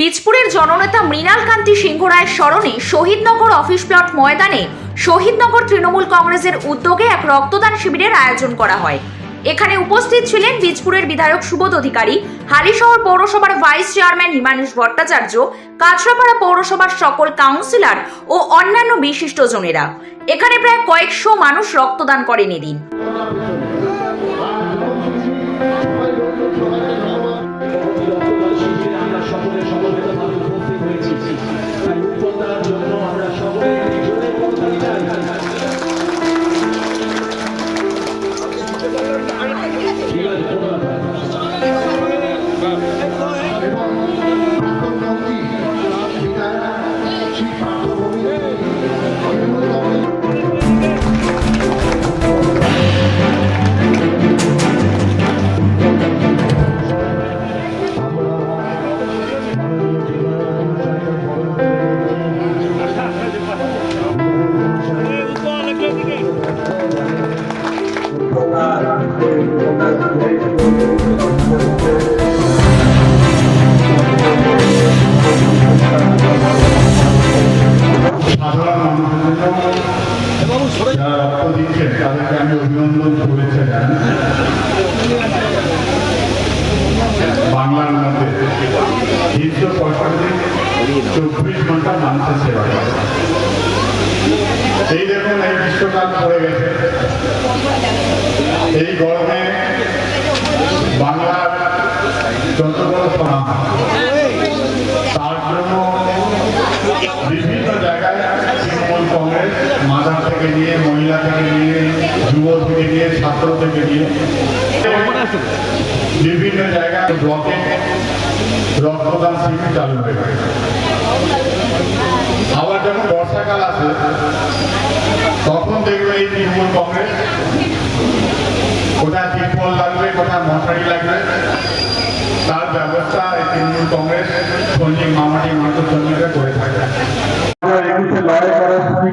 বীজপুরের জননেতা মৃণাল কান্তি সিংহ রায়ের স্মরণে শহীদনগর অফিস প্লট ময়দানে শহীদনগর তৃণমূল কংগ্রেসের উদ্যোগে এক রক্তদান শিবিরের আয়োজন করা হয়। এখানে উপস্থিত ছিলেন বীজপুরের বিধায়ক সুবোধ অধিকারী, হালিশহর পৌরসভার ভাইস চেয়ারম্যান হিমাংশ ভট্টাচার্য কাছড়াপাড়া পৌরসভার সকল কাউন্সিলর ও অন্যান্য বিশিষ্টজনেরা এখানে প্রায় কয়েকশো মানুষ রক্তদান করেন এদিন। যারা চব্বিশ ঘণ্টা মানুষের সেবা করে এই দেখুন এই গরমে বাংলার যত সমাজ তার জন্য বিভিন্ন জায়গায় তৃণমূল কংগ্রেস মাদার থেকে নিয়ে, মহিলা থেকে নিয়ে যুব থেকে নিয়ে, ছাত্র থেকে নিয়ে, বিভিন্ন জায়গায় ব্লকে রক্তদান শিবির চালু হয়ে আবার যখন বর্ষাকাল আসে, তখন দেখবে এই তৃণমূল কংগ্রেস, কোথায় তিরপল লাগবে, কোথায় মশারি লাগবে, তার ব্যবস্থা এই তৃণমূল কংগ্রেস, সঞ্জীব মামাটি সঞ্জীবরা করে থাকে। লড়াই করার সময়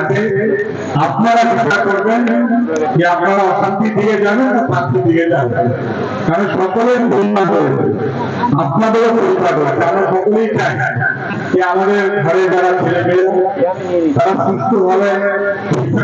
হাতে আপনারা চেষ্টা করবেন যে আপনারা অশান্তি দিয়ে যাবেন না শান্তি দিয়ে যাবেন। কারণ সকলের পরিণাম হয়েছে আপনাদেরও পরিণাম হয়েছে আমরা সকলেই চাই যে আমাদের ঘরে যারা ছেলে মেয়ে, তারা সুস্থভাবে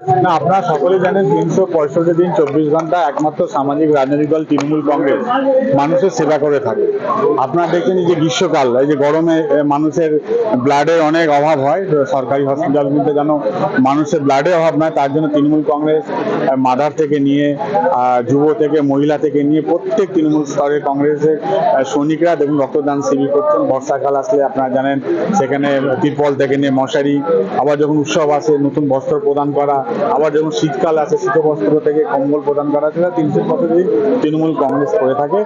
না, আপনারা সকলে জানেন তিনশো পঁয়ষট্টি দিন চব্বিশ ঘণ্টা একমাত্র সামাজিক রাজনৈতিক দল তৃণমূল কংগ্রেস মানুষের সেবা করে থাকে। আপনারা দেখছেন যে গ্রীষ্মকাল, এই যে গরমে মানুষের ব্লাডের অনেক অভাব হয় সরকারি হসপিটালগুলোতে যেন মানুষের ব্লাডের অভাব নয়, তার জন্য তৃণমূল কংগ্রেস মাদার থেকে নিয়ে যুব থেকে, মহিলা থেকে নিয়ে প্রত্যেক তৃণমূল স্তরে কংগ্রেসের সৈনিকরা দেখুন রক্তদান শিবির করছেন, বর্ষাকাল আসলে আপনারা জানেন, সেখানে তিরপল থেকে নিয়ে মশারি, আবার যখন উৎসব আসে, নতুন বস্ত্র প্রদান করা আবার যখন শীতকাল আসে শীত বস্ত্র থেকে কম্বল প্রদান করা সেটা তিনশো দিন তৃণমূল কংগ্রেস করে থাকে।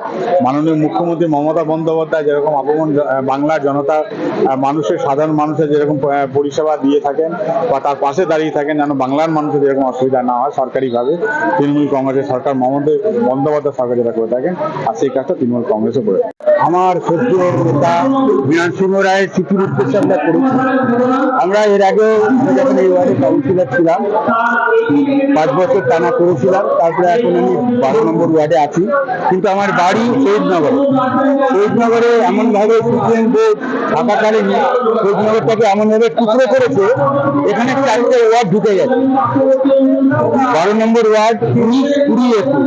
মাননীয় মুখ্যমন্ত্রী মমতা বন্দ্যোপাধ্যায় যেরকম আহ, বাংলার জনতা মানুষের সাধারণ মানুষের যেরকম পরিষেবা দিয়ে থাকেন বা তার পাশে দাঁড়িয়ে থাকেন যেন বাংলার মানুষের যেরকম অসুবিধা না হয় সরকারিভাবে তৃণমূল কংগ্রেসের সরকার মমতা বন্দ্যোপাধ্যায় সরকার যেটা করে থাকেন আর সেই কাজটা তৃণমূল কংগ্রেসও করে আমার সদ্য নেতা বিমান সিংহ রায়ের স্মৃতির উদ্দেশ্যে আমরা করেছি। আমরা এর আমরা যখন এই ওয়ার্ডে কাউন্সিলর ছিলাম পাঁচ বছর টানা করেছিলাম, তারপরে এখন আমি বারো নম্বর ওয়ার্ডে আছি। কিন্তু আমার বাড়ি শহীদনগর শহীদনগরে এমনভাবে সুপ্রিম কোর্ট থাকাকালীন শহীদনগরটাকে এমনভাবে টুকরো করেছে, এখানে চারটে ওয়ার্ড ঢুকে গেছে। বারো নম্বর ওয়ার্ড উনিশ কুড়ি একুশ।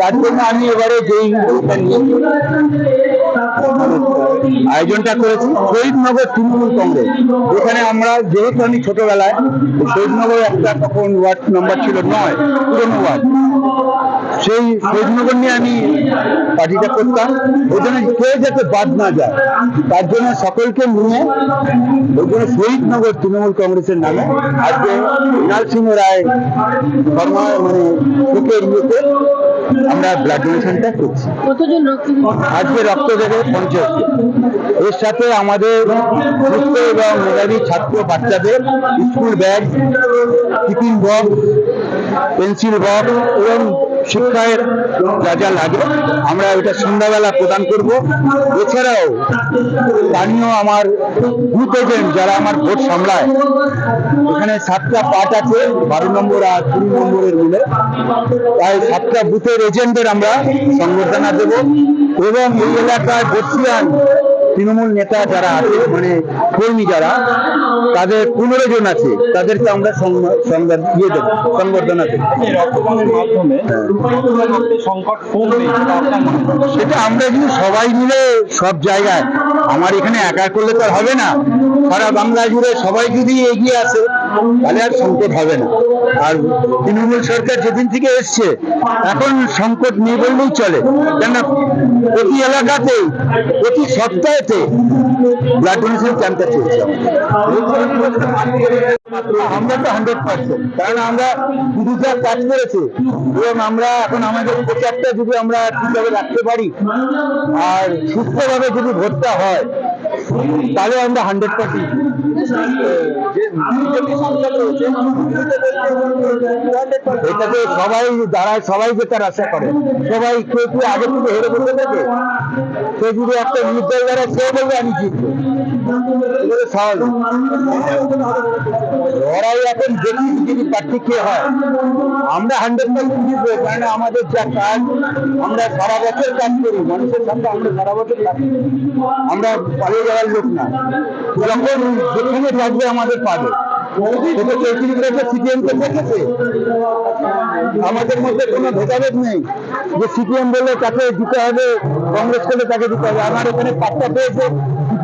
তার জন্য আমি এবারে যেই আয়োজনটা করেছি শহীদনগর তৃণমূল কংগ্রেস। এখানে আমরা যেহেতু আমি ছোটবেলায়, শহীদনগর একটা তখন ওয়ার্ড নাম্বার ছিল নয়, পুরনো ওয়ার্ড। সেই শহীদনগর নিয়ে আমি পার্টিটা করতাম। ওই জন্য কেউ যাতে বাদ না যায়, তার জন্য সকলকে নিয়ে ওই জন্য শহীদনগর তৃণমূল কংগ্রেসের নামে আজকে মৃণাল সিংহ রায় শর্মা মানে ইয়েতে আমরা ব্লাড ডোনেশনটা করছি। আজকে রক্ত দেবে পঞ্চাশ এর সাথে আমাদের সুস্থ এবং মেধাবী ছাত্র বাচ্চাদের school bag tiffin box pencil box এবং শিক্ষায় যা যা লাগে, আমরা ওইটা সন্ধ্যাবেলা প্রদান করব। এছাড়াও স্থানীয় আমার বুথ এজেন্ট যারা আমার ভোট সামলায়, এখানে সাতটা পার্ট আছে, বারো নম্বর আর কুড়ি নম্বরের মিলে। তাই সাতটা বুথের এজেন্টদের আমরা সংবর্ধনা দেব। এবং এই এলাকায় বর্ষিয়ান তৃণমূল নেতা যারা আছে মানে কর্মী যারা তাদের পনেরো জন আছে তাদেরকে আমরা সংবাদ ইয়ে দেবো সংবর্ধনা দেবো। সেটা হয়? সেটা আমরা যদি সবাই মিলে সব জায়গায় আমার এখানে একা করলে তো হবে না। সারা বাংলা জুড়ে সবাই যদি এগিয়ে আসে তাহলে আর সংকট হবে না। আর তৃণমূল সরকার যেদিন থেকে এসছে এখন সংকট নেই বললেই চলে। কেননা প্রতি এলাকাতে প্রতি সপ্তাহেতে ব্লাড ডোনেশন ক্যাম্পটা চলছে। আমরা তো হান্ড্রেড পার্সেন্ট কারণ আমরা দুটা কাজ করেছি। এবং আমরা এখন আমাদের প্রচারটা যদি আমরা ঠিকভাবে রাখতে পারি, আর সুস্থভাবে যদি ভোটটা হয়, তাহলে আমরা হান্ড্রেড পার্সেন্ট এটাকে সবাই যারা সবাই যেটার আশা করে। সবাই কেউ আগে থেকে হেরে বলতে থাকে। সে যদি একটা নির্দল দ্বারা সে বলবে, আমি জিতবো। ওরাই এখন দেখি যদি প্রার্থী কে হয়? আমরা হান্ড্রেড পার্সেন্ট জিতবো কারণ আমাদের যা কাজ, আমরা সারা বছর কাজ করি, মানুষের সাথে আমরা সারা বছর কাজ আমরা পালিয়ে যাওয়ার লোক না। যখন যেখানে থাকবে আমাদের পাবে। সেটা চৌত্রিশ বছর দেখেছে। আমাদের মধ্যে কোনো ভেদাভেদ নেই। যে সিপিএম বললে তাকে দিতে হবে, কংগ্রেস করলে তাকে দিতে হবে। আমার এখানে পাট্টা পেয়েছে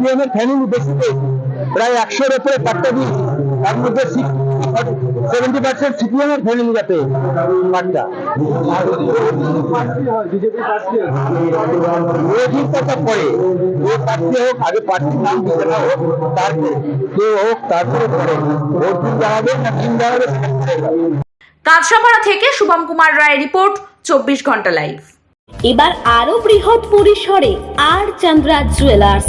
সিপিএম এর ফ্যামিলি বেশি পেয়েছে প্রায় একশোর উপরে পাট্টা দিয়েছি তার মধ্যে সেভেন্টি পার্সেন্ট সিপিএম এর ফ্যামিলি যাতে পাট্টা বিরোধী কথা পরে। ও প্রার্থী হোক আগে প্রার্থীর নাম ঘোষণা হোক তারপরে কেউ হোক তারপরে পরে। ভোট দিন দাঁড়াবে না দিন দাঁড়াবে সেটা পরে হবে। কাঁচরাপাড়া থেকে শুভম কুমার রায় রিপোর্ট চব্বিশ ঘণ্টা লাইভ এবার আরও বৃহৎ পরিসরে R Chandra jewellers